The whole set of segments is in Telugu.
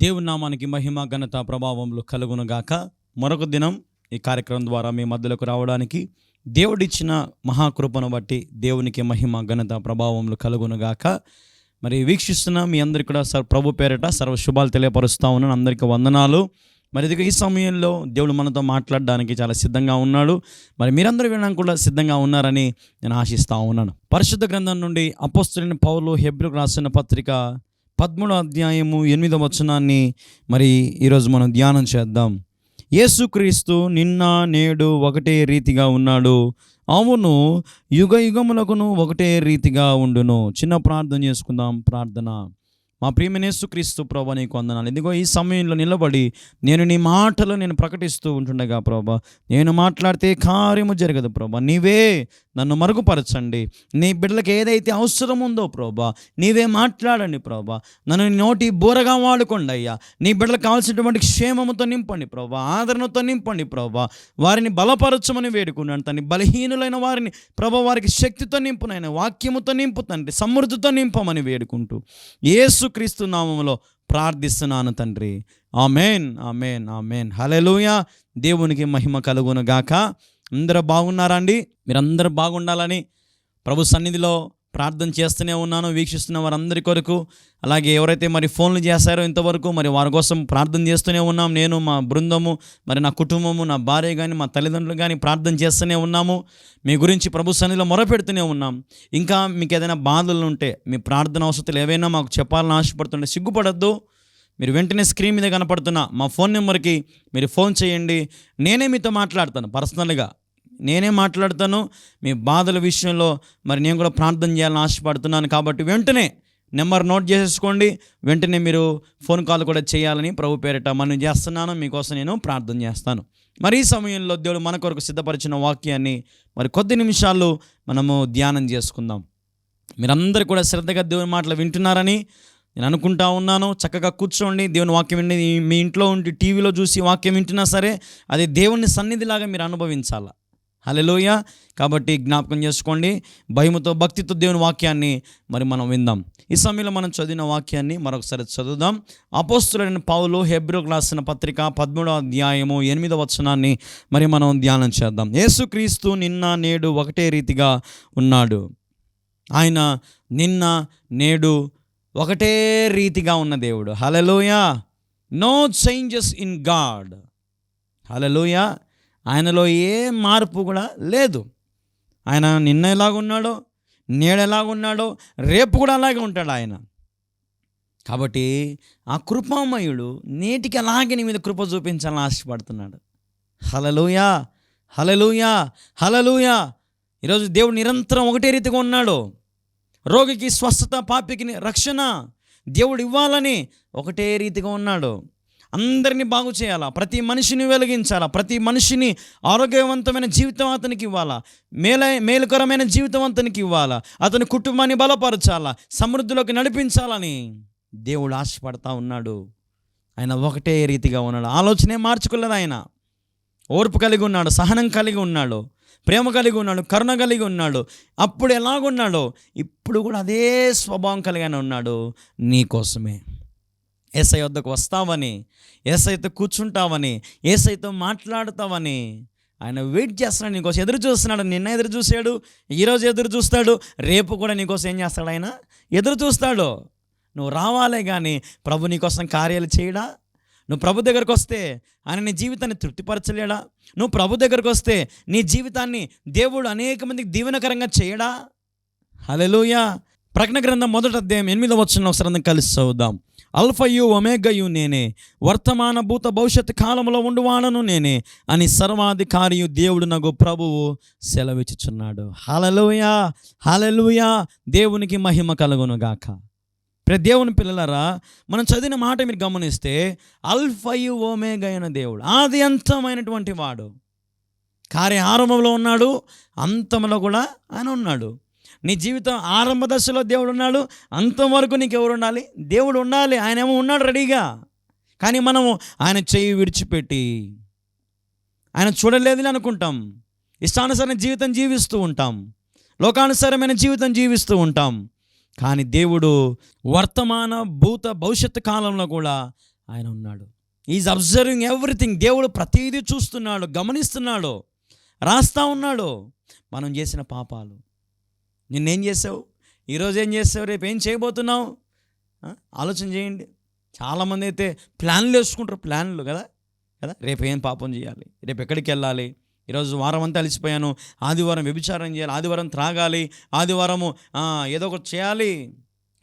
దేవుని నామానికి మహిమ ఘనత ప్రభావంలో కలుగునుగాక. మరొక దినం ఈ కార్యక్రమం ద్వారా మీ మధ్యలోకి రావడానికి దేవుడిచ్చిన మహాకృపను బట్టి దేవునికి మహిమ ఘనత ప్రభావములు కలుగునుగాక. మరి వీక్షిస్తున్న మీ అందరికీ కూడా సర్ ప్రభు పేరిట సర్వ శుభాలు తెలియపరుస్తా ఉన్నాను. అందరికీ వందనాలు. మరి ఇదిగో ఈ సమయంలో దేవుడు మనతో మాట్లాడడానికి చాలా సిద్ధంగా ఉన్నాడు. మరి మీరందరూ వినడానికి కూడా సిద్ధంగా ఉన్నారని నేను ఆశిస్తూ ఉన్నాను. పరిశుద్ధ గ్రంథం నుండి అపోస్తులైన పౌరులు హెబ్రికి రాసిన పత్రిక పదమూడో అధ్యాయము ఎనిమిదో వచనాన్ని మరి ఈరోజు మనం ధ్యానం చేద్దాం. యేసుక్రీస్తు నిన్న నేడు ఒకటే రీతిగా ఉన్నాడు. అవును యుగ యుగములకును ఒకటే రీతిగా ఉండును. చిన్న ప్రార్థన చేసుకుందాం ప్రార్థన. మా ప్రియమనేసు క్రీస్తు ప్రభా నీకు వందనాలు. ఎందుకో ఈ సమయంలో నిలబడి నేను నీ మాటలు నేను ప్రకటిస్తూ ఉంటుండగా ప్రభా నేను మాట్లాడితే కార్యము జరగదు ప్రభా. నీవే నన్ను మరుగుపరచండి. నీ బిడ్డలకు ఏదైతే అవసరం ఉందో ప్రభా నీవే మాట్లాడండి ప్రభా. నన్ను నోటి బూరగా వాడుకోండి అయ్యా. నీ బిడ్డలకు కావాల్సినటువంటి క్షేమముతో నింపండి ప్రభా ఆదరణతో నింపండి ప్రభా. వారిని బలపరచమని వేడుకున్నాను తని బలహీనులైన వారిని ప్రభా వారికి శక్తితో నింపునైన వాక్యముతో నింపు తండ్రి. సమృద్ధితో నింపమని వేడుకుంటూ ఏసు యేసుక్రీస్తు నామంలో ప్రార్థిస్తున్నాను తండ్రి. Amen amen amen. హలెలూయా దేవునికి మహిమ కలుగును గాక అందరూ బాగున్నారా అండి? మీరందరూ బాగుండాలని ప్రభు సన్నిధిలో ప్రార్థన చేస్తూనే ఉన్నాను వీక్షిస్తున్న వారందరి కొరకు. అలాగే ఎవరైతే మరి ఫోన్లు చేశారో ఇంతవరకు మరి వారి కోసం ప్రార్థన చేస్తూనే ఉన్నాం. నేను మా బృందము మరి నా కుటుంబము నా భార్య కానీ మా తల్లిదండ్రులు కానీ ప్రార్థన చేస్తూనే ఉన్నాము. మీ గురించి ప్రభు సన్నిధిలో మొరపెడుతూనే ఉన్నాం. ఇంకా మీకు ఏదైనా బాధలు ఉంటే మీ ప్రార్థన అవసరాలు ఏవైనా మాకు చెప్పాలని ఆశపడుతుంటే సిగ్గుపడద్దు. మీరు వెంటనే స్క్రీన్ మీద కనపడుతున్న మా ఫోన్ నెంబర్కి మీరు ఫోన్ చేయండి. నేనే మీతో మాట్లాడతాను పర్సనల్గా. నేనే మాట్లాడతాను మీ బాధల విషయంలో మరి నేను కూడా ప్రార్థన చేయాలని ఆశపడుతున్నాను. కాబట్టి వెంటనే నెంబర్ నోట్ చేసేసుకోండి. వెంటనే మీరు ఫోన్ కాల్ కూడా చేయాలని ప్రభు పేరిట మనం చేస్తున్నాను. మీకోసం నేను ప్రార్థన చేస్తాను. మరి ఈ సమయంలో దేవుడు మన కొరకు సిద్ధపరిచిన వాక్యాన్ని మరి కొద్ది నిమిషాలు మనము ధ్యానం చేసుకుందాం. మీరందరూ కూడా శ్రద్ధగా దేవుని మాటలు వింటున్నారని నేను అనుకుంటా ఉన్నాను. చక్కగా కూర్చోండి. దేవుని వాక్యం విండి మీ ఇంట్లో ఉండి టీవీలో చూసి వాక్యం వింటున్నా సరే అది దేవుని సన్నిధిలాగా మీరు అనుభవించాలా? హలోయ కాబట్టి జ్ఞాపకం చేసుకోండి. భయముతో భక్తితో దేవుని వాక్యాన్ని మరి మనం విందాం. ఈ సమయంలో మనం చదివిన వాక్యాన్ని మరొకసారి చదువుదాం. అపోస్తులైన పౌలు హెబ్రోకు రాసిన పత్రిక పదమూడవ అధ్యాయము ఎనిమిదవ వచనాన్ని మరి మనం ధ్యానం చేద్దాం. యేసుక్రీస్తు నిన్న నేడు ఒకటే రీతిగా ఉన్నాడు. ఆయన నిన్న నేడు ఒకటే రీతిగా ఉన్న దేవుడు. హలలోయ నో చేంజెస్ ఇన్ గాడ్. హలలోయ ఆయనలో ఏ మార్పు కూడా లేదు. ఆయన నిన్న ఎలాగున్నాడో నేడు ఎలాగున్నాడో రేపు కూడా అలాగే ఉంటాడు ఆయన. కాబట్టి ఆ కృపామయుడు నేటికి అలాగే నీ మీద కృప చూపించాలని ఆశపడుతున్నాడు. హలలుయా హలలుయా హలలుయా ఈరోజు దేవుడు నిరంతరం ఒకటే రీతిగా ఉన్నాడు. రోగికి స్వస్థత పాపికి రక్షణ దేవుడు ఇవ్వాలని ఒకటే రీతిగా ఉన్నాడు. అందరినీ బాగు చేయాలా? ప్రతి మనిషిని వెలిగించాలా? ప్రతి మనిషిని ఆరోగ్యవంతమైన జీవితం అతనికి ఇవ్వాలా? మేల మేలుకరమైన జీవితం అతనికి ఇవ్వాలా? అతని కుటుంబాన్ని బలపరచాలా? సమృద్ధిలోకి నడిపించాలని దేవుడు ఆశపడతా ఉన్నాడు. ఆయన ఒకటే రీతిగా ఉన్నాడు. ఆలోచనే మార్చుకోలేదు ఆయన. ఓర్పు కలిగి ఉన్నాడు సహనం కలిగి ఉన్నాడు ప్రేమ కలిగి ఉన్నాడు కరుణ కలిగి ఉన్నాడు. అప్పుడు ఎలాగున్నాడో ఇప్పుడు కూడా అదే స్వభావం కలిగానే ఉన్నాడు నీ కోసమే. ఏసై వద్దకు వస్తావని ఏసైతో కూర్చుంటావని ఏసైతో మాట్లాడతావని ఆయన వెయిట్ చేస్తున్నాడు నీకోసం ఎదురు చూస్తున్నాడు నిన్న ఎదురు చూశాడు ఈరోజు ఎదురు చూస్తాడు రేపు కూడా నీకోసం ఏం చేస్తాడు ఆయన? ఎదురు చూస్తాడు. నువ్వు రావాలే కానీ ప్రభు నీకోసం కార్యాలు చేయడా? నువ్వు ప్రభు దగ్గరకు వస్తే ఆయన నీ జీవితాన్ని తృప్తిపరచలేడా? నువ్వు ప్రభు దగ్గరకు వస్తే నీ జీవితాన్ని దేవుడు అనేక మందికి దీవెనకరంగా చేయడా? హలెలుయా ప్రకటన గ్రంథం మొదటి అధ్యాయం ఎనిమిదో వచ్చిన అవసరం కలిసి చదువుదాం. అల్ఫయు ఒమేగయు నేనే వర్తమాన భూత భవిష్యత్ కాలంలో ఉండువాడను నేనే అని సర్వాధికారియు దేవుడు నాకు ప్రభువు సెలవిచ్చుచున్నాడు. హలలుయా హలలుయా దేవునికి మహిమ కలుగునుగాక. ప్రతి దేవుని పిల్లలరా మనం చదివిన మాట మీరు గమనిస్తే అల్ఫయు ఓమేగ దేవుడు ఆది అంతమైనటువంటి వాడు. కార్య ఆరంభంలో ఉన్నాడు అంతంలో కూడా ఆయన ఉన్నాడు. నీ జీవితం ఆరంభ దశలో దేవుడు ఉన్నాడు అంతం వరకు నీకు ఎవరు ఉండాలి? దేవుడు ఉండాలి ఆయన ఏమో ఉన్నాడు రెడీగా. కానీ మనము ఆయన చెయ్యి విడిచిపెట్టి ఆయన చూడలేదని అనుకుంటాం. ఇష్టానుసరమైన జీవితం జీవిస్తూ ఉంటాం. లోకానుసారమైన జీవితం జీవిస్తూ ఉంటాం. కానీ దేవుడు వర్తమాన భూత భవిష్యత్తు కాలంలో కూడా ఆయన ఉన్నాడు. ఈజ్ అబ్జర్వింగ్ ఎవ్రీథింగ్ దేవుడు ప్రతిదీ చూస్తున్నాడు గమనిస్తున్నాడు రాస్తా ఉన్నాడు. మనం చేసిన పాపాలు నిన్నేం చేసావు? ఈరోజు ఏం చేసావు? రేపు ఏం చేయబోతున్నావు? ఆలోచన చేయండి. చాలామంది అయితే ప్లాన్లు వేసుకుంటారు. ప్లాన్లు కదా? కదా? రేపు ఏం పాపం చేయాలి? రేపు ఎక్కడికి వెళ్ళాలి? ఈరోజు వారం అంతా అలసిపోయాను. ఆదివారం వ్యభిచారం చేయాలి. ఆదివారం త్రాగాలి. ఆదివారము ఏదో ఒకటి చేయాలి.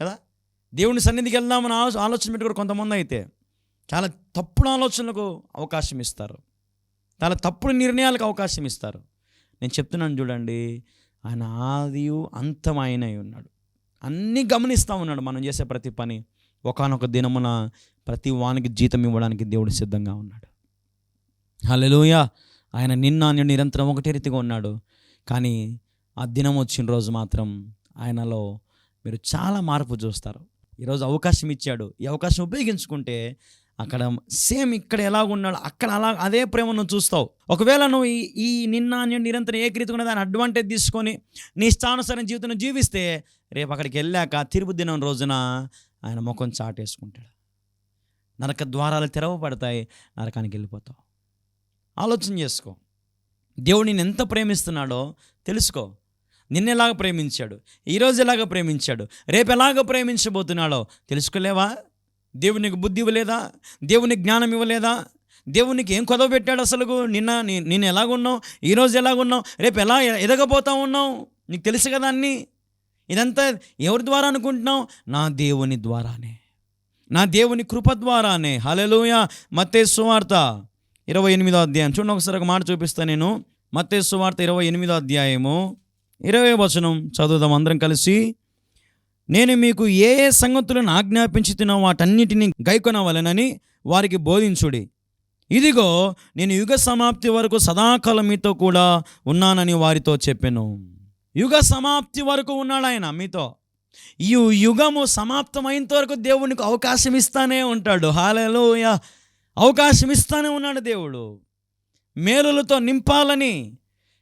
కదా? దేవుని సన్నిధికి వెళ్దామని ఆలోచన పెట్టుకోరు కొంతమంది అయితే చాలా తప్పుడు ఆలోచనలకు అవకాశం ఇస్తారు. చాలా తప్పుడు నిర్ణయాలకు అవకాశం ఇస్తారు. నేను చెప్తున్నాను చూడండి. ఆయన ఆదియు అంతం ఆయనై ఉన్నాడు. అన్నీ గమనిస్తూ ఉన్నాడు మనం చేసే ప్రతి పని. ఒకానొక దినమున ప్రతి వానికి జీతం ఇవ్వడానికి దేవుడు సిద్ధంగా ఉన్నాడు. హలోయ ఆయన నిన్న నిరంతరం ఒకటే రీతిగా ఉన్నాడు. కానీ ఆ దినం వచ్చిన రోజు మాత్రం ఆయనలో మీరు చాలా మార్పు చూస్తారు. ఈరోజు అవకాశం ఇచ్చాడు. ఈ అవకాశం ఉపయోగించుకుంటే అక్కడ సేమ్ ఇక్కడ ఎలాగున్నాడు అక్కడ అలా అదే ప్రేమ నువ్వు చూస్తావు. ఒకవేళ నువ్వు ఈ ఈ నిన్న నేను నిరంతరం ఏకరీతిగా దాని అడ్వాంటేజ్ తీసుకొని నీ ఇష్టానుసారం జీవితం జీవిస్తే రేపు అక్కడికి వెళ్ళాక తిరుపు దినం రోజున ఆయన ముఖం చాటేసుకుంటాడు. నరక ద్వారాలు తెరవబడతాయి నరకానికి వెళ్ళిపోతావు. ఆలోచన చేసుకో. దేవుడు నేను ఎంత ప్రేమిస్తున్నాడో తెలుసుకో. నిన్న ఎలాగ ప్రేమించాడు? ఈరోజు ఎలాగ ప్రేమించాడు? రేపు ఎలాగ ప్రేమించబోతున్నాడో తెలుసుకోలేవా? దేవునికి బుద్ధి ఇవ్వలేదా? దేవునికి జ్ఞానం ఇవ్వలేదా? దేవునికి ఏం కొదవ పెట్టాడు అసలు నిన్న నేను ఎలాగున్నావు ఈరోజు ఎలాగున్నావు రేపు ఎలా ఎదగబోతా ఉన్నావు? నీకు తెలుసు కదా అన్నీ? ఇదంతా ఎవరి ద్వారా అనుకుంటున్నావు? నా దేవుని ద్వారానే. నా దేవుని కృప ద్వారానే. హలెలూయ మత్తే సువార్త ఇరవై ఎనిమిదో అధ్యాయం. చూడండి ఒకసారి ఒక మాట చూపిస్తాను నేను. మత్తే సువార్త ఇరవై ఎనిమిదో అధ్యాయము. ఇరవై వచనం చదువుదాం అందరం కలిసి. నేను మీకు ఏ ఏ సంగతులను ఆజ్ఞాపించుతున్నా వాటన్నిటిని గైకొనవలెనని వారికి బోధించుడి. ఇదిగో నేను యుగ సమాప్తి వరకు సదాకాలం మీతో కూడా ఉన్నానని వారితో చెప్పాను. యుగ సమాప్తి వరకు ఉన్నాడు ఆయన మీతో. ఈ యుగము సమాప్తమైనంత వరకు దేవునికి అవకాశం ఇస్తానే ఉంటాడు. హాలలో అవకాశం ఇస్తానే ఉన్నాడు దేవుడు. మేలులతో నింపాలని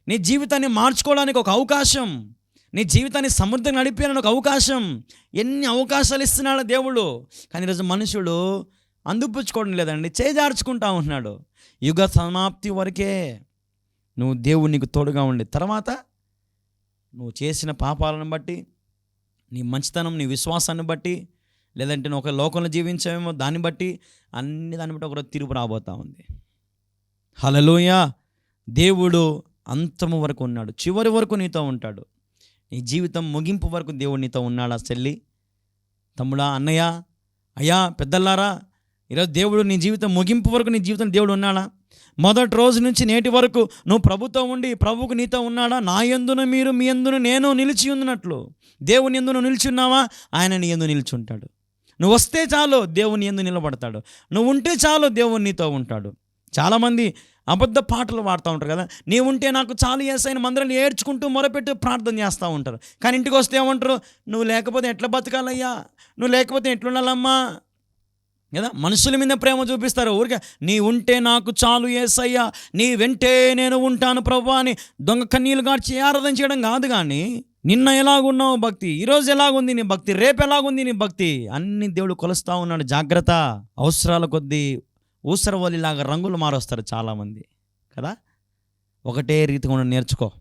నీ జీవితాన్ని మార్చుకోవడానికి ఒక అవకాశం. నీ జీవితాన్ని సమృద్ధిగా నడిపేయాలని ఒక అవకాశం. ఎన్ని అవకాశాలు ఇస్తున్నాడు దేవుడు. కానీ ఈరోజు మనుషుడు అందుపుచ్చుకోవడం లేదండి చేజార్చుకుంటా ఉంటున్నాడు. యుగ సమాప్తి వరకే నువ్వు దేవుడు నీకు తోడుగా ఉండి తర్వాత నువ్వు చేసిన పాపాలను బట్టి నీ మంచితనం నీ విశ్వాసాన్ని బట్టి లేదంటే నువ్వు ఒక లోకంలో జీవించావేమో దాన్ని బట్టి అన్ని దాన్ని బట్టి ఒకరోజు తీర్పు రాబోతా ఉంది. హలలోయ దేవుడు అంతము వరకు ఉన్నాడు. చివరి వరకు నీతో ఉంటాడు. నీ జీవితం ముగింపు వరకు దేవుడు నీతో ఉన్నాడా చెల్లి? తమ్ముడా అన్నయ్య అయ్యా పెద్దల్లారా ఈరోజు దేవుడు నీ జీవితం ముగింపు వరకు నీ జీవితం దేవుడు ఉన్నాడా? మొదటి రోజు నుంచి నేటి వరకు నువ్వు ప్రభుతో ఉండి ప్రభుకు నీతో ఉన్నాడా? నా ఎందున మీరు మీ ఎందును నేను నిలిచి ఉన్నట్లు. దేవుని ఎందును నిలిచి ఉన్నావా? ఆయన నీ ఎందు నిలిచి ఉంటాడు. నువ్వు వస్తే చాలు దేవుని ఎందు నిలబడతాడు. నువ్వు ఉంటే చాలు దేవుని నీతో ఉంటాడు. చాలామంది అబద్ధ పాటలు పాడుతూ ఉంటారు కదా. నీ ఉంటే నాకు చాలు చేసాయని మందరం ఏడ్చుకుంటూ మొరపెట్టి ప్రార్థన చేస్తూ ఉంటారు. కానీ ఇంటికి వస్తే ఏమంటారు? నువ్వు లేకపోతే ఎట్లా బతకాలయ్యా? నువ్వు లేకపోతే ఎట్లుండాలమ్మా? కదా? మనుషుల మీద ప్రేమ చూపిస్తారు. ఊరికే నీ ఉంటే నాకు చాలు ఏసయ్యా. నీ వెంటే నేను ఉంటాను ప్రభు అని దొంగ కన్నీళ్ళు గార్చి ఆరాధన చేయడం కాదు కానీ నిన్న ఎలాగున్నావు భక్తి? ఈరోజు ఎలాగుంది నీ భక్తి? రేపు ఎలాగుంది నీ భక్తి? అన్ని దేవుడు కొలుస్తూ ఉన్నాడు. జాగ్రత్త. అవసరాల కొద్దీ ఊసరవల్లిలాగా రంగులు మారుస్తారు చాలామంది కదా? ఒకటే రీతిగా ఉండడం నేర్చుకో.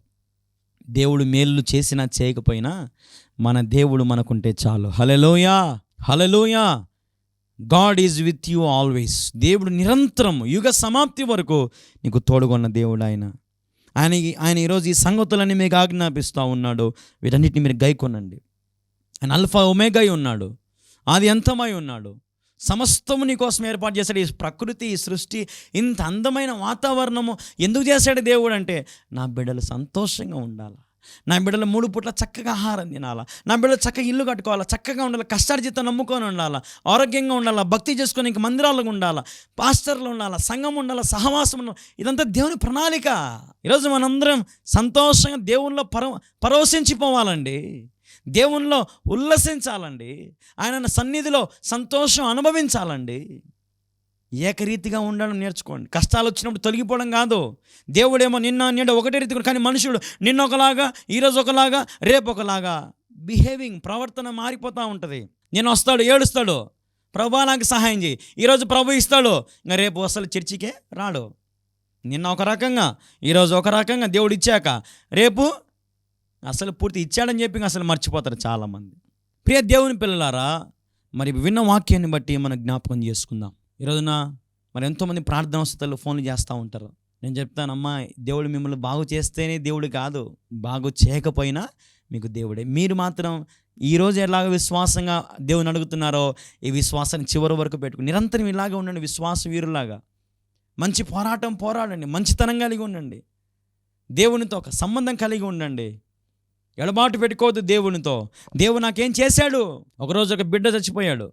దేవుడు మేలు చేసినా చేయకపోయినా మన దేవుడు మనకుంటే చాలు. Hallelujah hallelujah god is with you always. దేవుడు నిరంతరం యుగ సమాప్తి వరకు నీకు తోడుగొన్న దేవుడు ఆయన. ఆయన ఆయన ఈరోజు ఈ సంగతులన్నీ మీకు ఆజ్ఞాపిస్తూ ఉన్నాడు. వీటన్నిటిని మీరు గైకొనండి. ఆయన అల్ఫా ఒమేగై ఉన్నాడు. ఆది అంతమై ఉన్నాడు. సమస్తము నీ కోసం ఏర్పాటు చేశాడు. ఈ ప్రకృతి ఈ సృష్టి ఇంత అందమైన వాతావరణము ఎందుకు చేశాడు దేవుడు అంటే నా బిడ్డలు సంతోషంగా ఉండాలి? నా బిడ్డలు మూడు పూట్ల చక్కగా ఆహారం తినాలా? నా బిడ్డలు చక్కగా ఇల్లు కట్టుకోవాలా? చక్కగా ఉండాలి? కష్టార్జితం నమ్ముకొని ఉండాలా? ఆరోగ్యంగా ఉండాలా? భక్తి చేసుకొని ఇంక మందిరాలకు ఉండాలా? పాస్టర్లు ఉండాలా? సంఘం ఉండాలా? సహవాసం ఉండాలి? ఇదంతా దేవుని ప్రణాళిక. ఈరోజు మనందరం సంతోషంగా దేవుల్లో పర పరవశించిపోవాలండి దేవునిలో ఉల్లసించాలండి. ఆయన సన్నిధిలో సంతోషం అనుభవించాలండి. ఏకరీతిగా ఉండడం నేర్చుకోండి. కష్టాలు వచ్చినప్పుడు తొలగిపోవడం కాదు. దేవుడేమో నిన్న నిన్న ఒకటే రీతిగా కానీ మనుషుడు నిన్న ఒకలాగా ఈరోజు ఒకలాగా రేపు ఒకలాగా బిహేవింగ్ ప్రవర్తన మారిపోతూ ఉంటుంది. నేను వస్తాడు ఏడుస్తాడు. ప్రభా నాకు సహాయం చేయి ఈరోజు ప్రభు ఇస్తాడు. ఇంకా రేపు అసలు చర్చికే రాడు. నిన్న ఒక రకంగా ఈరోజు ఒక రకంగా దేవుడు ఇచ్చాక రేపు అసలు పూర్తి ఇచ్చాడని చెప్పి అసలు మర్చిపోతారు చాలామంది. ప్రియ దేవుని పిల్లలారా మరి విన్న వాక్యాన్ని బట్టి మనం జ్ఞాపకం చేసుకుందాం. ఈరోజున మరి ఎంతోమంది ప్రార్థన వసతులు ఫోన్లు చేస్తూ ఉంటారు. నేను చెప్తానమ్మా దేవుడు మిమ్మల్ని బాగు చేస్తేనే దేవుడు కాదు బాగు చేయకపోయినా మీకు దేవుడే. మీరు మాత్రం ఈరోజు ఎలాగ విశ్వాసంగా దేవుని అడుగుతున్నారో ఈ విశ్వాసాన్ని చివరి వరకు పెట్టుకుని నిరంతరం ఇలాగే ఉండండి విశ్వాస వీరులాగా మంచి పోరాటం పోరాడండి మంచితనం కలిగి ఉండండి. దేవునితో ఒక సంబంధం కలిగి ఉండండి. ఎడబాటు పెట్టుకోవద్దు దేవునితో. దేవుడు నాకేం చేశాడు? ఒకరోజు ఒక బిడ్డ చచ్చిపోయాడు.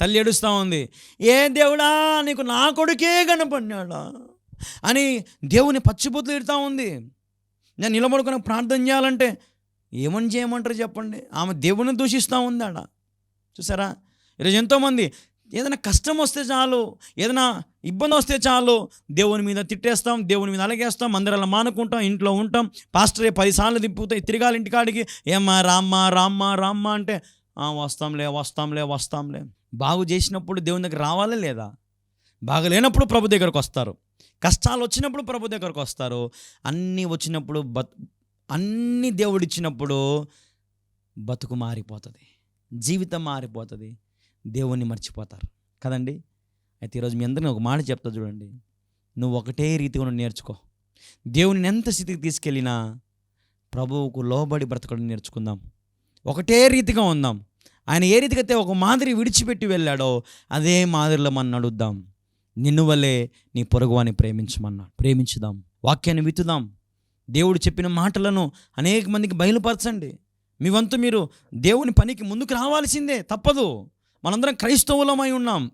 తల్లి ఏడుస్తూ ఉంది. ఏ దేవుడా నీకు నా కొడుకే కనపడినాడా అని దేవుని పచ్చిబుద్ధులు ఇడుతూ ఉంది. నేను నిలబడుకుని ప్రార్థన చేయాలంటే ఏమని చేయమంటారు చెప్పండి? ఆమె దేవుని దూషిస్తూ ఉంది ఆడ చూసారా? ఈరోజు ఎంతోమంది ఏదైనా కష్టం వస్తే చాలు ఏదైనా ఇబ్బంది వస్తే చాలు దేవుని మీద తిట్టేస్తాం దేవుని మీద అలగేస్తాం మందిరాలు మానుకుంటాం ఇంట్లో ఉంటాం పాస్టరే పదిసార్లు తిప్పుతాయి తిరగాలి ఇంటికాడికి ఏమ్మా రామ్మా రామ్మా రామ్మా అంటే వస్తాంలే వస్తాంలే వస్తాంలే. బాగు చేసినప్పుడు దేవుని దగ్గర రావాలా లేదా? బాగలేనప్పుడు ప్రభు దగ్గరకు వస్తారు. కష్టాలు వచ్చినప్పుడు ప్రభు దగ్గరకు వస్తారు. అన్నీ వచ్చినప్పుడు బత్ అన్నీ దేవుడిచ్చినప్పుడు బతుకు మారిపోతుంది. జీవితం మారిపోతుంది. దేవుణ్ణి మర్చిపోతారు. కదండి? అయితే ఈరోజు మీ అందరినీ ఒక మాట చెప్తా చూడండి. నువ్వు ఒకటే రీతిగా నేర్చుకో. దేవుని ఎంత స్థితికి తీసుకెళ్ళినా ప్రభువుకు లోబడి బ్రతకడం నేర్చుకుందాం. ఒకటే రీతిగా ఉందాం. ఆయన ఏ రీతికి అయితే ఒక మాదిరి విడిచిపెట్టి వెళ్ళాడో అదే మాదిరిలో మనం నడుద్దాం. నిన్ను వల్లే నీ పొరుగువాని ప్రేమించమన్నాడు. ప్రేమించుదాం. వాక్యాన్ని విత్తుదాం. దేవుడు చెప్పిన మాటలను అనేక మందికి బయలుపరచండి. మీ వంతు మీరు దేవుని పనికి ముందుకు రావాల్సిందే తప్పదు. మనందరం క్రైస్తవులమై ఉన్నాం.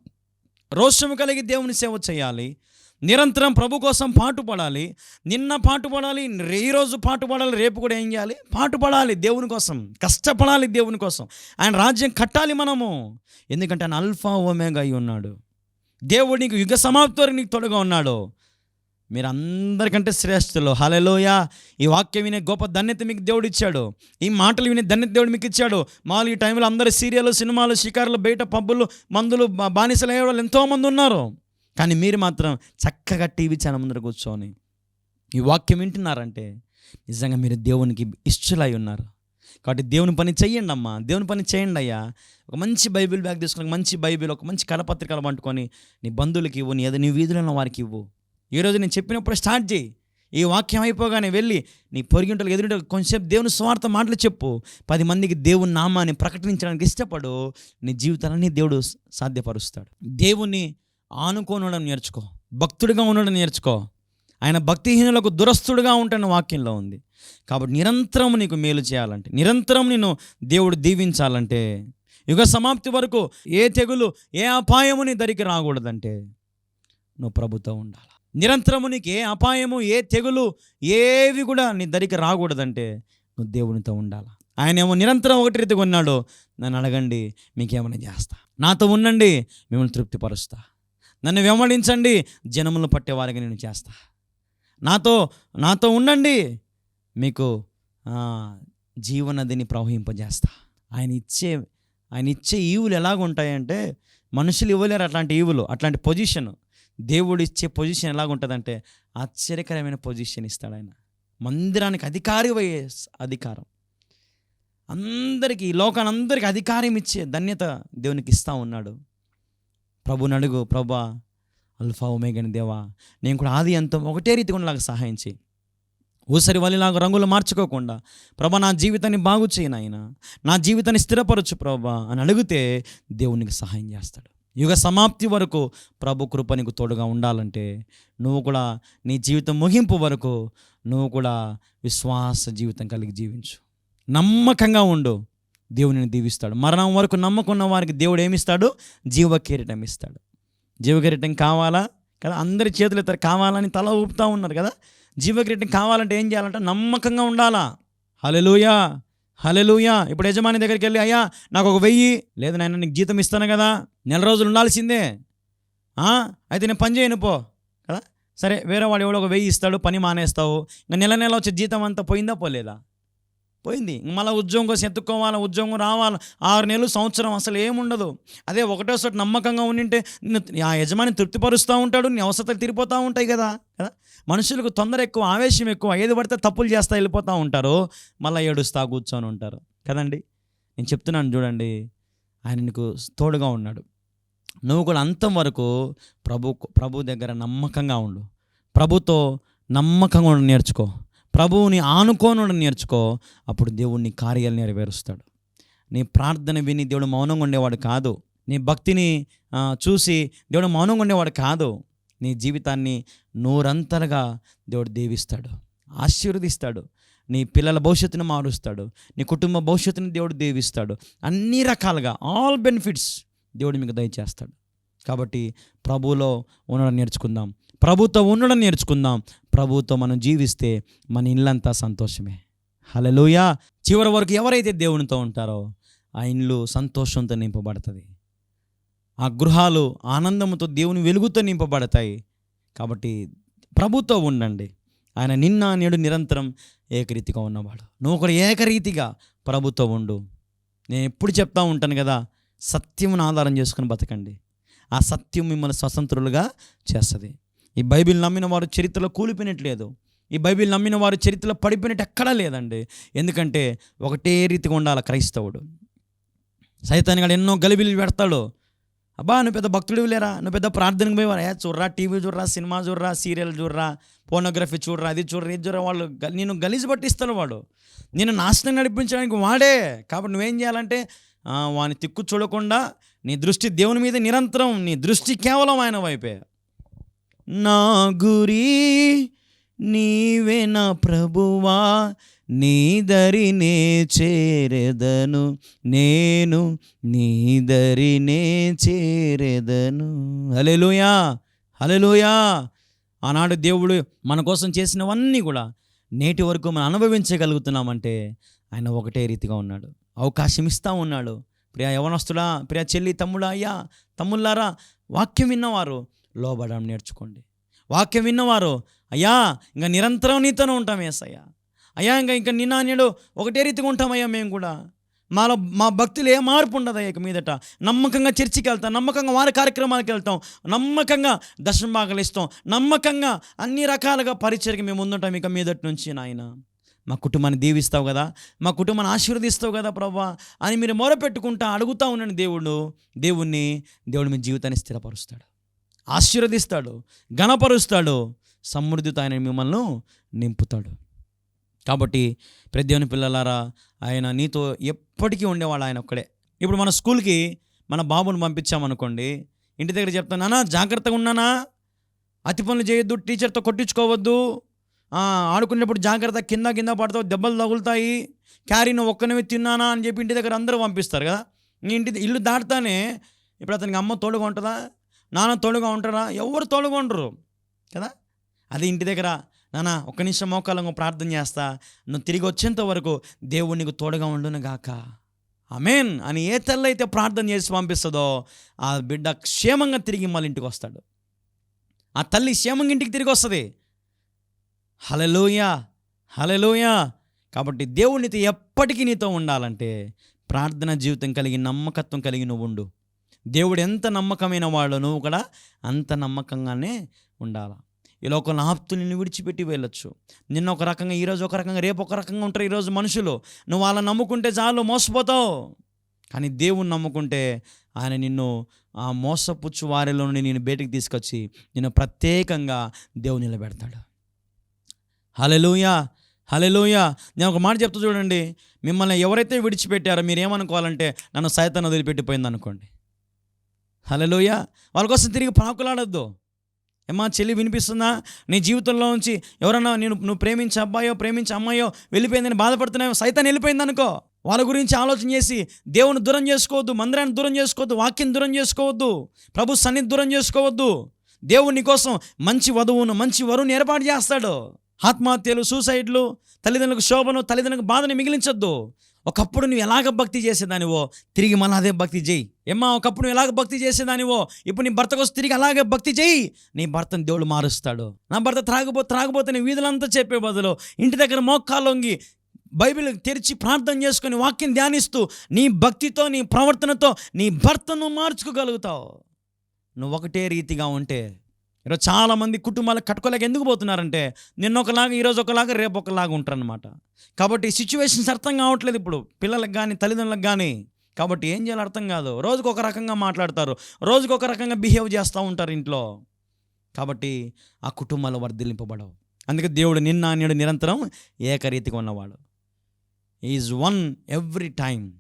రోషము కలిగి దేవుని సేవ చేయాలి. నిరంతరం ప్రభు కోసం పాటుపడాలి నిన్న పాటుపడాలి ఈ రోజు పాటుపడాలి రేపు కూడా ఏం చేయాలి? పాటుపడాలి దేవుని కోసం. కష్టపడాలి దేవుని కోసం. ఆయన రాజ్యం కట్టాలి మనము. ఎందుకంటే ఆయన అల్ఫా ఒమేగా అయి ఉన్నాడు. దేవుడు నీకు యుగ సమాప్తి వరకు నీకు తోడుగా ఉన్నాడు. మీరు అందరికంటే శ్రేష్ఠులు. హలలోయ ఈ వాక్యం వినే గొప్ప ధన్యత మీకు దేవుడు ఇచ్చాడు. ఈ మాటలు వినే ధన్యత దేవుడు మీకు ఇచ్చాడు. మామూలు ఈ టైంలో అందరు సీరియల్ సినిమాలు షికారులు బయట పబ్బులు మందులు బానిసలు అయ్యే వాళ్ళు ఎంతోమంది ఉన్నారు. కానీ మీరు మాత్రం చక్కగా టీవీ ఛానల్ ముందర కూర్చొని ఈ వాక్యం వింటున్నారంటే నిజంగా మీరు దేవునికి ఇష్టలై ఉన్నారు. కాబట్టి దేవుని పని చెయ్యండి అమ్మా. దేవుని పని చేయండి అయ్యా. ఒక మంచి బైబిల్ బ్యాగ్ తీసుకుని మంచి బైబిల్ ఒక మంచి కలపత్రికలు పట్టుకొని నీ బంధువులకి ఇవ్వు నీ ఏదో నీ వీధిలో ఉన్న వారికి ఇవ్వు. ఈరోజు నేను చెప్పినప్పుడు స్టార్ట్ చేయి. ఈ వాక్యం అయిపోగానే వెళ్ళి నీ పొరిగింటలు ఎదురుంటే కొంచెంసేపు దేవుని స్వార్థ మాటలు చెప్పు. పది మందికి దేవుని నామాన్ని ప్రకటించడానికి ఇష్టపడు. నీ జీవితాన్ని దేవుడు సాధ్యపరుస్తాడు. దేవుణ్ణి ఆనుకోనడం నేర్చుకో. భక్తుడిగా ఉండడం నేర్చుకో. ఆయన భక్తిహీనులకు దురస్తుడుగా ఉంటాను వాక్యంలో ఉంది. కాబట్టి నిరంతరం నీకు మేలు చేయాలంటే నిరంతరం నేను దేవుడు దీవించాలంటే యుగ సమాప్తి వరకు ఏ తెగులు ఏ అపాయము నీ దరికి రాకూడదంటే నువ్వు ప్రభుత్వం ఉండాలి? నిరంతరము నీకు ఏ అపాయము ఏ తెగులు ఏవి కూడా నీ దరికి రాకూడదంటే నువ్వు దేవునితో ఉండాలి. ఆయన ఏమో నిరంతరం ఒకటి రీతిగా ఉన్నాడు. నన్ను అడగండి మీకేమైనా చేస్తా. నాతో ఉండండి మిమ్మల్ని తృప్తిపరుస్తా. నన్ను వెంబడించండి జనములను పట్టేవారికి నేను చేస్తా. నాతో నాతో ఉండండి మీకు జీవనదిని ప్రవహింపజేస్తా. ఆయన ఇచ్చే ఆయన ఇచ్చే ఈవులు ఎలాగ ఉంటాయంటే మనుషులు ఇవ్వలేరు అట్లాంటి ఈవులు అట్లాంటి పొజిషన్. దేవుడు ఇచ్చే పొజిషన్ ఎలాగుంటుందంటే ఆశ్చర్యకరమైన పొజిషన్ ఇస్తాడు ఆయన. మందిరానికి అధికారి అయ్యే అధికారం. అందరికీ లోకానందరికీ అధికారం ఇచ్చే ధన్యత దేవునికి ఇస్తా ఉన్నాడు. ప్రభుని అడుగు ప్రభా అల్ఫా ఉమేగని దేవా నేను కూడా ఆది అంతం ఒకటే రీతిగా నాకు సహాయం చేయి. ఊసరి వలిలాగా రంగులు మార్చుకోకుండా ప్రభా నా జీవితాన్ని బాగు చేయను ఆయన నా జీవితాన్ని స్థిరపరచు ప్రభా అని అడిగితే దేవునికి సహాయం చేస్తాడు. యుగ సమాప్తి వరకు ప్రభు కృప నీకు తోడుగా ఉండాలంటే నువ్వు కూడా నీ జీవితం ముగింపు వరకు నువ్వు కూడా విశ్వాస జీవితం కలిగి జీవించు. నమ్మకంగా ఉండు. దేవునిని దీవిస్తాడు. మరణం వరకు నమ్మకున్న వారికి దేవుడు ఏమిస్తాడు? జీవ కిరీటం ఇస్తాడు. జీవ కిరీటం కావాలా? కదా అందరి చేతులు ఇస్తారు కావాలని తల ఊపుతా ఉన్నారు కదా. జీవ కిరీటం కావాలంటే ఏం చేయాలంటే? నమ్మకంగా ఉండాలా? హలెలుయా హలెలుయా ఇప్పుడు యజమాని దగ్గరికి వెళ్ళి అయ్యా నాకు ఒక వెయ్యి. లేదు నాయన నీకు జీతం ఇస్తాను కదా. నెల రోజులు ఉండాల్సిందే. అయితే నేను పని చేయను పో. కదా? సరే వేరే వాడు ఎవడో ఒక వెయ్యి ఇస్తాడు పని మానేస్తావు. ఇంకా నెల నెల వచ్చే జీతం అంతా పోయిందా పోలేదా? పోయింది. మళ్ళీ ఉద్యోగం కోసం ఎత్తుక్కోవాలి ఉద్యోగం రావాలి. ఆరు నెలలు సంవత్సరం అసలు ఏముండదు. అదే ఒకటోసారి నమ్మకంగా ఉండింటే ఆ యజమాని తృప్తిపరుస్తూ ఉంటాడు నీ అవసరాలు తిరిగిపోతూ ఉంటాయి కదా కదా? మనుషులకు తొందర ఎక్కువ ఆవేశం ఎక్కువ ఏది పడితే తప్పులు చేస్తా వెళ్ళిపోతూ ఉంటారు. మళ్ళీ ఏడుస్తా కూర్చొని ఉంటారు. కదండి? నేను చెప్తున్నాను చూడండి. ఆయన నీకు తోడుగా ఉన్నాడు. నువ్వు కూడా అంతం వరకు ప్రభు ప్రభు దగ్గర నమ్మకంగా ఉండు. ప్రభుతో నమ్మకంగా ఉండడం నేర్చుకో. ప్రభువుని ఆనుకోనుడు నేర్చుకో అప్పుడు దేవుడు నీ కార్యాలు నెరవేరుస్తాడు. నీ ప్రార్థన విని దేవుడు మౌనంగా ఉండేవాడు కాదు. నీ భక్తిని చూసి దేవుడు మౌనంగా ఉండేవాడు కాదు. నీ జీవితాన్ని నూరంతరగా దేవుడు దీవిస్తాడు. ఆశీర్వదిస్తాడు. నీ పిల్లల భవిష్యత్తును మారుస్తాడు. నీ కుటుంబ భవిష్యత్తుని దేవుడు దీవిస్తాడు. అన్ని రకాలుగా ఆల్ బెనిఫిట్స్ దేవుడు మీకు దయచేస్తాడు. కాబట్టి ప్రభువులో ఉండడం నేర్చుకుందాం. ప్రభుతో ఉండడం నేర్చుకుందాం. ప్రభుతో మనం జీవిస్తే మన ఇల్లంతా సంతోషమే. హలలోయ చివరి వరకు ఎవరైతే దేవునితో ఉంటారో ఆ ఇండ్లు సంతోషంతో నింపబడుతుంది. ఆ గృహాలు ఆనందంతో దేవుని వెలుగుతో నింపబడతాయి. కాబట్టి ప్రభుతో ఉండండి. ఆయన నిన్న నేడు నిరంతరం ఏకరీతిగా ఉన్నవాడు. నువ్వు కూడా ఏకరీతిగా ప్రభుతో ఉండు. నేను ఎప్పుడు చెప్తా ఉంటాను కదా సత్యమును ఆధారం చేసుకుని బతకండి. ఆ సత్యం మిమ్మల్ని స్వతంత్రులుగా చేస్తుంది. ఈ బైబిల్ నమ్మిన వారు చరిత్రలో కూలిపోయినట్లేదు. ఈ బైబిల్ నమ్మిన వారు చరిత్రలో పడిపోయినట్టు ఎక్కడా లేదండి. ఎందుకంటే ఒకటే రీతిగా ఉండాలి క్రైస్తవుడు. సైతాన్ని ఎన్నో గలిబిలు పెడతాడు. అబ్బా నువ్వు పెద్ద భక్తుడు లేరా? నువ్వు పెద్ద ప్రార్థనకు పోయేవారు? ఏ చూడరా టీవీ చూడరా సినిమా చూడరా సీరియల్ చూడరా పోనోగ్రఫీ చూడరా అది చూడరా ఇది చూడరా వాళ్ళు నేను గలీజు పట్టిస్తాడు వాడు. నేను నాశనం నడిపించడానికి వాడే. కాబట్టి నువ్వేం చేయాలంటే వాని తిక్కు చూడకుండా నీ దృష్టి దేవుని మీద నిరంతరం నీ దృష్టి కేవలం ఆయన వైపే. నా గురి నీవే నా ప్రభువా నీ దరినే చేరెదను. నేను నీ దరినే చేరెదను. హలెలుయా హలెలుయా ఆనాడు దేవుడు మన కోసం చేసినవన్నీ కూడా నేటి వరకు మనం అనుభవించగలుగుతున్నామంటే ఆయన ఒకటే రీతిగా ఉన్నాడు. అవకాశం ఇస్తూ ఉన్నాడు. ప్రియా యవనస్తుడా ప్రియా చెల్లి తమ్ముడా అయ్యా తమ్ముళ్ళారా వాక్యం విన్నవారు లోబడడం నేర్చుకోండి. వాక్యం విన్నవారు అయ్యా ఇంకా నిరంతరం నీతోనే ఉంటాం ఏసయ్యా. అయ్యా ఇంకా ఇంకా నిన్న నేడు ఒకటే రీతిగా ఉంటామయ్యా మేము కూడా. మాలో మా భక్తులు ఏ మార్పు ఉండదు ఇక మీదట. నమ్మకంగా చర్చికి వెళ్తాం నమ్మకంగా వారి కార్యక్రమాలకు వెళ్తాం నమ్మకంగా దర్శనం ఇస్తాం నమ్మకంగా అన్ని రకాలుగా పరిచయకి మేము ముందుంటాం ఇక మీదటి నుంచి నాయన. మా కుటుంబాన్ని దీవిస్తావు కదా మా కుటుంబాన్ని ఆశీర్వదిస్తావు కదా ప్రభా అని మీరు మొరపెట్టుకుంటా అడుగుతా ఉన్నాను దేవుడు. దేవుణ్ణి దేవుడు మీ జీవితాన్ని స్థిరపరుస్తాడు. ఆశీర్వదిస్తాడు ఘనపరుస్తాడు సమృద్ధితో ఆయన మిమ్మల్ని నింపుతాడు. కాబట్టి ప్రదేవుని పిల్లలారా ఆయన నీతో ఎప్పటికీ ఉండేవాడు ఆయన ఒక్కడే. ఇప్పుడు మన స్కూల్కి మన బాబుని పంపించామనుకోండి ఇంటి దగ్గర చెప్తాను జాగ్రత్తగా ఉన్నానా? అతి పనులు చేయొద్దు టీచర్తో కొట్టించుకోవద్దు. ఆడుకునేప్పుడు జాగ్రత్త కింద కింద పడతావు దెబ్బలు తగులుతాయి. క్యారీ నువ్వు ఒక్కనివి తిన్నానా? అని చెప్పి ఇంటి దగ్గర అందరూ పంపిస్తారు కదా. నీ ఇంటి ఇల్లు దాటుతానే ఇప్పుడు అతనికి అమ్మ తోడుగా ఉంటుందా? నాన్న తోడుగా ఉంటారా? ఎవరు తోడుగా ఉండరు. కదా? అది ఇంటి దగ్గర నాన్న ఒక నిమిషం మోకాలంగా ప్రార్థన చేస్తా. నువ్వు తిరిగి వచ్చేంత వరకు దేవుడు నీకు తోడుగా ఉండును గాక. అమేన్ అని ఏ తల్లి అయితే ప్రార్థన చేసి పంపిస్తుందో ఆ బిడ్డ క్షేమంగా తిరిగి మళ్ళీ ఇంటికి వస్తాడు. ఆ తల్లి క్షేమంగా ఇంటికి తిరిగి వస్తుంది. హలలోయ హలలోయ కాబట్టి దేవుడు నీతో ఎప్పటికీ నీతో ఉండాలంటే ప్రార్థన జీవితం కలిగి నమ్మకత్వం కలిగి నువ్వు ఉండు. దేవుడు ఎంత నమ్మకమైన వాళ్ళు నువ్వు కూడా అంత నమ్మకంగానే ఉండాలి. ఇలా ఒక ఆప్తులు నిన్ను విడిచిపెట్టి వెళ్ళొచ్చు. నిన్న ఒక రకంగా ఈరోజు ఒక రకంగా రేపు ఒక రకంగా ఉంటారు ఈరోజు మనుషులు. నువ్వు వాళ్ళని నమ్ముకుంటే చాలు మోసపోతావు. కానీ దేవుణ్ణి నమ్ముకుంటే ఆయన నిన్ను ఆ మోసపుచ్చు వారిలో నుండి నేను బయటికి తీసుకొచ్చి నిన్ను ప్రత్యేకంగా దేవుడు నిలబెడతాడు. హలెలుయా హలెలుయా నేను ఒక మాట చెప్తూ చూడండి. మిమ్మల్ని ఎవరైతే విడిచిపెట్టారో మీరు ఏమనుకోవాలంటే నన్ను సైతాన్ని వదిలిపెట్టిపోయింది అనుకోండి హలలోయ వాళ్ళ కోసం తిరిగి పాకులాడొద్దు ఏమా చెల్లి వినిపిస్తుందా? నీ జీవితంలో నుంచి ఎవరన్నా నేను నువ్వు ప్రేమించే అబ్బాయో ప్రేమించే అమ్మాయో వెళ్ళిపోయిందని బాధపడుతున్నావు సైతాన్ని వెళ్ళిపోయింది అనుకో. వాళ్ళ గురించి ఆలోచన చేసి దేవుని దూరం చేసుకోవద్దు మందిరాన్ని దూరం చేసుకోవద్దు వాక్యం దూరం చేసుకోవద్దు ప్రభు సన్నిధి దూరం చేసుకోవద్దు. దేవుడు కోసం మంచి వధువును మంచి వరువుని ఏర్పాటు చేస్తాడు. ఆత్మహత్యలు సూసైడ్లు తల్లిదండ్రులకు శోభను తల్లిదండ్రులకు బాధని మిగిలించొద్దు. ఒకప్పుడు నువ్వు ఎలాగ భక్తి చేసేదానివో తిరిగి మళ్ళీ అదే భక్తి చేయి. ఏమ్మా ఒకప్పుడు నువ్వు ఎలాగ భక్తి చేసేదానివో ఇప్పుడు నీ భర్త కోసం తిరిగి అలాగే భక్తి చేయి. నీ భర్తను దేవుడు మారుస్తాడు. నా భర్త త్రాగబో త్రాగబోతే నీ వీధులంతా చెప్పే బదులు ఇంటి దగ్గర మోక్కాలొంగి బైబిల్ తెరిచి ప్రార్థన చేసుకొని వాక్యం ధ్యానిస్తూ నీ భక్తితో నీ ప్రవర్తనతో నీ భర్తను మార్చుకోగలుగుతావు. నువ్వు ఒకటే రీతిగా ఉంటే ఈరోజు చాలామంది కుటుంబాలు కట్టుకోలేక ఎందుకు పోతున్నారంటే నిన్న ఒకలాగా ఈరోజు ఒకలాగా రేపు ఒకలాగా ఉంటారనమాట కాబట్టి సిచ్యువేషన్స్ అర్థం కావట్లేదు ఇప్పుడు. పిల్లలకు కానీ తల్లిదండ్రులకు కానీ కాబట్టి ఏం చేయాలో అర్థం కాదు. రోజుకు ఒక రకంగా మాట్లాడతారు. రోజుకు ఒక రకంగా బిహేవ్ చేస్తూ ఉంటారు ఇంట్లో. కాబట్టి ఆ కుటుంబాలు వర్ధిల్లింపబడవు. అందుకే దేవుడు నిన్న నేడు నిరంతరం ఏకరీతిగా ఉన్నవాడు. ఈజ్ వన్ ఎవ్రీ టైం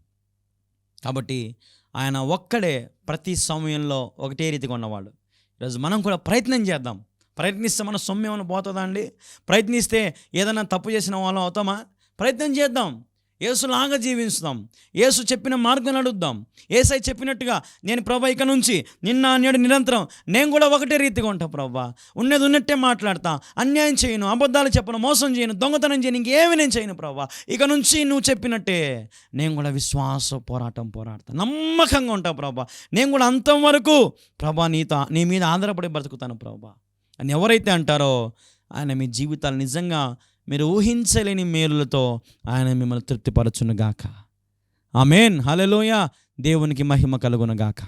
కాబట్టి ఆయన ఒక్కడే ప్రతి సమయంలో ఒకటే రీతిగా ఉన్నవాడు. ఈరోజు మనం కూడా ప్రయత్నం చేద్దాం. ప్రయత్నిస్తే మన సొమ్ము ఏమైనా పోతుందా అండి? ప్రయత్నిస్తే ఏదైనా తప్పు చేసిన వాళ్ళం అవుతామా? ప్రయత్నం చేద్దాం. ఏసులాగా జీవిస్తాం ఏసు చెప్పిన మార్గం నడుద్దాం. ఏసై చెప్పినట్టుగా నేను ప్రభా ఇక నుంచి నిన్న నేడు నిరంతరం నేను కూడా ఒకటే రీతిగా ఉంటా ప్రభా. ఉన్నది ఉన్నట్టే మాట్లాడతా. అన్యాయం చేయను అబద్ధాలు చెప్పను మోసం చేయను దొంగతనం చేయను ఇంకేమి నేను చేయను ప్రభా. ఇక నుంచి నువ్వు చెప్పినట్టే నేను కూడా విశ్వాస పోరాటం పోరాడతా. నమ్మకంగా ఉంటా ప్రభా. నేను కూడా అంతం వరకు ప్రభా నీతో నీ మీద ఆధారపడి బ్రతుకుతాను ప్రభా. అని ఎవరైతే అంటారో ఆయన మీ జీవితాలు నిజంగా మీరు ఊహించలేని మేలులతో ఆయన మిమ్మల్ని తృప్తిపరచునుగాక. ఆమెన్. హలలోయ దేవునికి మహిమ కలుగునుగాక.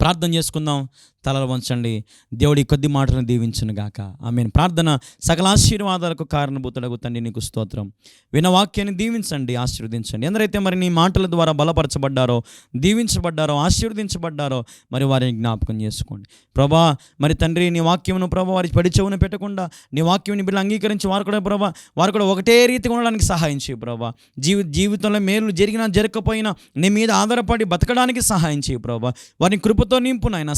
ప్రార్థన చేసుకుందాం. తలలు వంచండి. దేవుడి కొద్ది మాటలను దీవించునుగాక. ఆమె ప్రార్థన సకల ఆశీర్వాదాలకు కారణభూతుడకు తండ్రి నీకు స్తోత్రం. విన వాక్యాన్ని దీవించండి ఆశీర్వదించండి. ఎందరైతే మరి నీ మాటల ద్వారా బలపరచబడ్డారో దీవించబడ్డారో ఆశీర్వదించబడ్డారో మరి వారిని జ్ఞాపకం చేసుకోండి. ప్రభా మరి తండ్రి నీ వాక్యమును ప్రభా వారి పడిచెవును పెట్టకుండా నీ వాక్యం బిడ్డలు అంగీకరించి వారు కూడా ప్రభా వారు కూడా ఒకటే రీతిగా ఉండడానికి సహాయం చేయి ప్రభా. జీవి జీవితంలో మేలు జరిగినా జరగకపోయినా నీ మీద ఆధారపడి బతకడానికి సహాయం చేయి ప్రభా. వారిని కృపతో నింపునైనా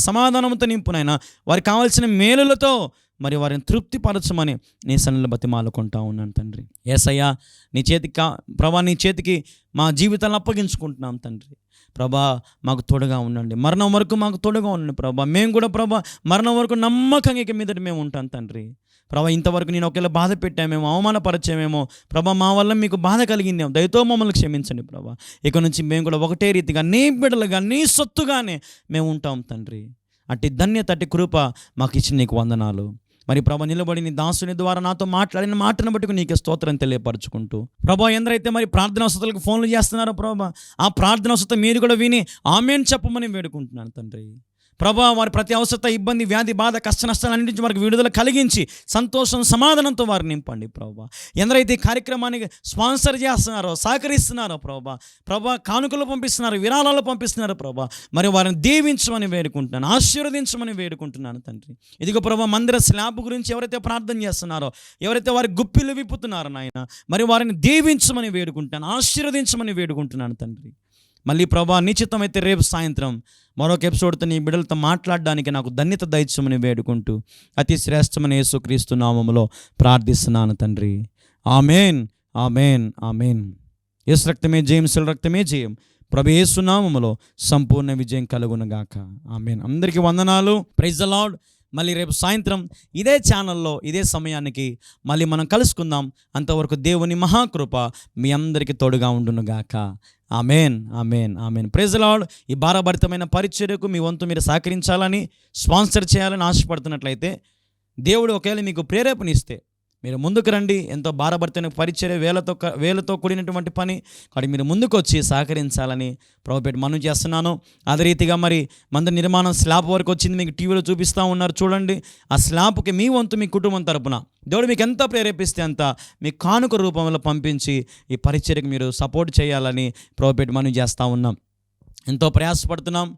సమాధానంతో నింపునైనా వారికి కావాల్సిన మేలులతో మరి వారిని తృప్తిపరచమని నీ సన్నిలో బతిమాలుకుంటా ఉన్నాను తండ్రి. ఏసయ్యా నీ చేతికి కా ప్రభా నీ చేతికి మా జీవితాలను అప్పగించుకుంటున్నాం తండ్రి. ప్రభా మాకు తోడుగా ఉండండి. మరణం వరకు మాకు తోడుగా ఉండండి ప్రభా. మేము కూడా ప్రభా మరణం వరకు నమ్మకంగా ఇక మీదటి మేము ఉంటాం తండ్రి. ప్రభా ఇంతవరకు నేను ఒకవేళ బాధ పెట్టామేమో అవమానపరచామేమో ప్రభా మా వల్ల మీకు బాధ కలిగిందేమో దయతో మమ్మల్ని క్షమించండి ప్రభా. ఇక నుంచి మేము కూడా ఒకటే రీతిగా నీ బిడ్డలుగా నీ సొత్తుగానే మేము ఉంటాం తండ్రి. అట్టి ధన్యత అట్టి కృప మాకు ఇచ్చిన నీకు వందనాలు. మరి ప్రభ నిలబడి నీ దాసుని ద్వారా నాతో మాట్లాడిన మాటను బట్టి నీకు స్తోత్రం తెలియపరచుకుంటూ. ప్రభా ఎందరైతే మరి ప్రార్థన వసతులకు ఫోన్లు చేస్తున్నారో ప్రభా ఆ ప్రార్థన వసత మీరు కూడా విని ఆమెను చెప్పమని వేడుకుంటున్నాను తండ్రి. ప్రభా వారి ప్రతి అవసరత ఇబ్బంది వ్యాధి బాధ కష్ట నష్టాలన్నింటి నుంచి వారికి విడుదల కలిగించి సంతోషం సమాధానంతో వారిని నింపండి ప్రభా. ఎందరైతే ఈ కార్యక్రమానికి స్పాన్సర్ చేస్తున్నారో సహకరిస్తున్నారో ప్రభా ప్రభా కానుకలు పంపిస్తున్నారు విరాళాలు పంపిస్తున్నారు ప్రభా మరి వారిని దీవించమని వేడుకుంటున్నాను ఆశీర్వదించమని వేడుకుంటున్నాను తండ్రి. ఇదిగో ప్రభా మందిర స్లాబ్ గురించి ఎవరైతే ప్రార్థన చేస్తున్నారో ఎవరైతే వారి గుప్పిలు విప్పుతున్నారో నాయన మరి వారిని దీవించమని వేడుకుంటున్నాను ఆశీర్వదించమని వేడుకుంటున్నాను తండ్రి. మళ్ళీ ప్రభా నిశ్చితమైతే రేపు సాయంత్రం మరొక ఎపిసోడ్తో నీ బిడ్డలతో మాట్లాడడానికి నాకు ధన్యత దయచమని వేడుకుంటూ అతి శ్రేష్టమైన యేసుక్రీస్తు నామములో ప్రార్థిస్తున్నాను తండ్రి. Amen amen amen. యేసు రక్తమే జయం సెల్ రక్తమే జయం. ప్రభు యేసు నామములో సంపూర్ణ విజయం కలుగునగాక. ఆమెన్. అందరికీ వందనాలు. ప్రైజ్ అలాడ్ మళ్ళీ రేపు సాయంత్రం ఇదే ఛానల్లో ఇదే సమయానికి మళ్ళీ మనం కలుసుకుందాం. అంతవరకు దేవుని మహాకృప మీ అందరికీ తోడుగా ఉండునుగాక. Amen amen amen. Praise lord ఈ భారభరితమైన పరిచర్యకు మీ వంతు మీరు సహకరించాలని స్పాన్సర్ చేయాలని ఆశపడుతున్నట్లయితే దేవుడు ఒకవేళ మీకు ప్రేరేపణ ఇస్తే మీరు ముందుకు రండి. ఎంతో భారభరితమైన పరిచర్య వేలతో వేలతో కూడినటువంటి పని. కాబట్టి మీరు ముందుకు వచ్చి సహకరించాలని ప్రభుపేట మనం చేస్తున్నాను. అదే రీతిగా మరి మందిర నిర్మాణం స్లాబ్ వరకు వచ్చింది. మీకు టీవీలో చూపిస్తూ ఉన్నారు చూడండి. ఆ స్లాబ్కి మీ వంతు మీ కుటుంబం తరపున దేవుడు మీకు ఎంత ప్రేరేపిస్తే అంత మీ కానుక రూపంలో పంపించి ఈ పరిచర్యకు మీరు సపోర్ట్ చేయాలని ప్రభుపేట మనం చేస్తూ ఉన్నాం. ఎంతో ప్రయాసపడుతున్నాం.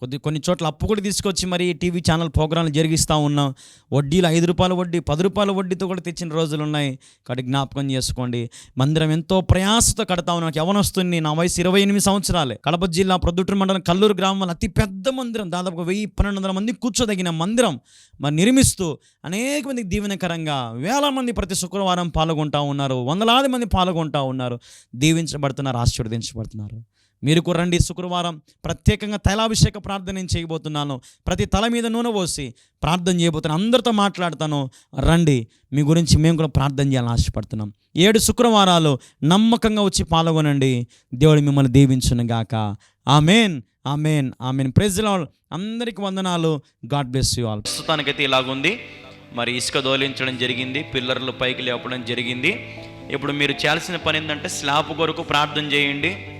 కొద్ది కొన్ని చోట్ల అప్పు కూడా తీసుకొచ్చి మరి టీవీ ఛానల్ ప్రోగ్రాంలు జరిగిస్తూ ఉన్నాం. వడ్డీలు ఐదు రూపాయల వడ్డీ పది రూపాయల వడ్డీతో కూడా తెచ్చిన రోజులు ఉన్నాయి. కాబట్టి జ్ఞాపకం చేసుకోండి. మందిరం ఎంతో ప్రయాసతో కడతా ఉన్నాం. యవనొస్తుంది నా వయసు ఇరవై ఎనిమిది సంవత్సరాలే. కడప జిల్లా ప్రొద్దుటూరు మండలం కల్లూరు గ్రామంలో అతి పెద్ద మందిరం. దాదాపు వెయ్యి పన్నెండు వందల మంది కూర్చోదగిన మందిరం మరి నిర్మిస్తూ అనేక మందికి దీవెనకరంగా వేల మంది ప్రతి శుక్రవారం పాల్గొంటూ ఉన్నారు. వందలాది మంది పాల్గొంటూ ఉన్నారు. దీవించబడుతున్నారు ఆశీర్వదించబడుతున్నారు. మీరు కూడా రండి శుక్రవారం ప్రత్యేకంగా తైలాభిషేక ప్రార్థన నేను చేయబోతున్నాను. ప్రతి తల మీద నూనె పోసి ప్రార్థన చేయబోతున్నాను అందరితో మాట్లాడతాను. రండి మీ గురించి మేము కూడా ప్రార్థన చేయాలని ఆశపడుతున్నాం. ఏడు శుక్రవారాలు నమ్మకంగా వచ్చి పాల్గొనండి. దేవుడు మిమ్మల్ని దీవించును గాక. Amen amen amen. ప్రెజ్ అందరికి వందనాలు. గాడ్ బ్లెస్ యూ ఆల్ ప్రస్తుతానికైతే ఇలాగుంది. మరి ఇసుక దోలించడం జరిగింది. పిల్లర్లు పైకి లేపడం జరిగింది. ఇప్పుడు మీరు చేయాల్సిన పని ఏంటంటే స్లాబ్ కొరకు ప్రార్థన చేయండి.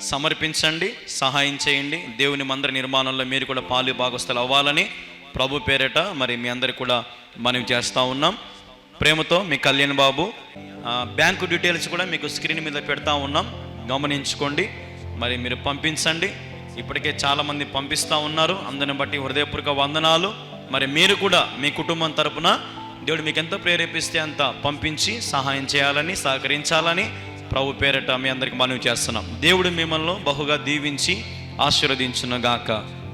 సమర్పించండి సహాయం చేయండి. దేవుని మందిర నిర్మాణంలో మీరు కూడా పాలు భాగస్థలు అవ్వాలని ప్రభు పేరేట మరి మీ అందరికి కూడా మనం చేస్తూ ఉన్నాం. ప్రేమతో మీ కళ్యాణ్ బాబు బ్యాంకు డీటెయిల్స్ కూడా మీకు స్క్రీన్ మీద పెడతా ఉన్నాం. గమనించుకోండి. మరి మీరు పంపించండి. ఇప్పటికే చాలామంది పంపిస్తూ ఉన్నారు. అందరిని బట్టి హృదయపూర్వక వందనాలు. మరి మీరు కూడా మీ కుటుంబం తరపున దేవుడు మీకు ఎంత ప్రేరేపిస్తే అంత పంపించి సహాయం చేయాలని సహకరించాలని ప్రభు పేరట మీ అందరికి మనవి చేస్తున్నాం. దేవుడు మిమ్మల్ని బహుగా దీవించి ఆశీర్వదించునుగాక.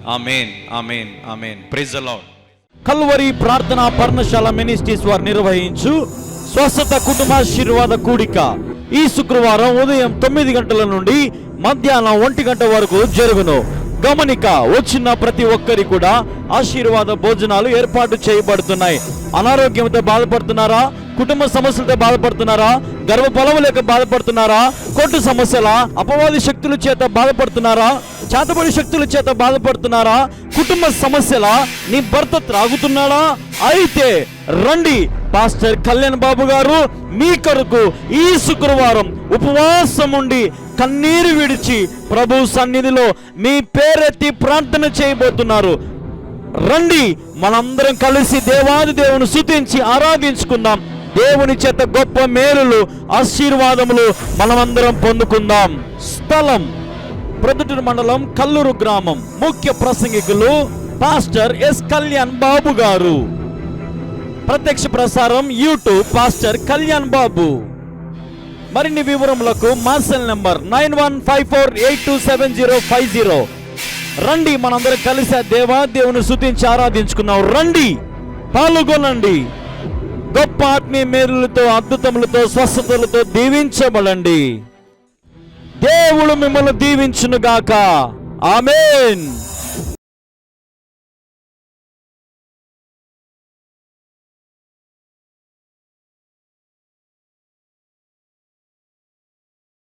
Amen amen amen. ప్రైజ్ అలాడ్ కల్వరి ప్రార్థన పర్ణశాల మినిస్ట్రీస్ వారు నిర్వహించు స్వస్థత కుటుంబాశీర్వాద కూడిక. ఈ శుక్రవారం ఉదయం తొమ్మిది గంటల నుండి మధ్యాహ్నం ఒంటి గంట వరకు జరుగును. గమనిక వచ్చిన ప్రతి ఒక్కరి కూడా ఆశీర్వాద భోజనాలు ఏర్పాటు చేయబడుతున్నాయి. అనారోగ్యంతో బాధపడుతున్నారా? కుటుంబ సమస్యలతో బాధపడుతున్నారా? గర్భఫలము లేక బాధపడుతున్నారా? కోర్టు సమస్యల? అపవాది శక్తుల చేత బాధపడుతున్నారా? చేతబడి శక్తుల చేత బాధపడుతున్నారా? కుటుంబ సమస్యల? నీ భర్త త్రాగుతున్నాడా? అయితే రండి పాస్టర్ కళ్యాణ్ బాబు గారు మీ కొరకు ఈ శుక్రవారం ఉపవాసం ఉండి కన్నీరు విడిచి ప్రభు సన్నిధిలో మీ పేరెత్తి ప్రార్థన చేయబోతున్నారు. రండి మనందరం కలిసి దేవాది దేవుని స్తుతించి ఆరాధించుకుందాం. దేవుని చేత గొప్ప మేలులు ఆశీర్వాదములు మనమందరం పొందుకుందాం. స్థలం ప్రొద్దుటూరు మండలం కల్లూరు గ్రామం. ముఖ్య ప్రసంగికులు పాస్టర్ ఎస్ కళ్యాణ్ బాబు గారు. ప్రత్యక్ష ప్రసారం యూట్యూబ్ పాస్టర్ కళ్యాణ్ బాబు. మరిన్ని వివరములకు మా cell number nine one five four eight two seven zero five zero. రండి మనందరం కలిసి దేవా దేవుని శుతించి ఆరాధించుకున్నాం రండి పాల్గొనండి. గొప్ప ఆత్మీయ మేలులతో అద్భుతములతో స్వస్థతలతో దీవించబడండి. దేవుడు మిమ్మల్ని దీవించునుగాక. ఆమెన్.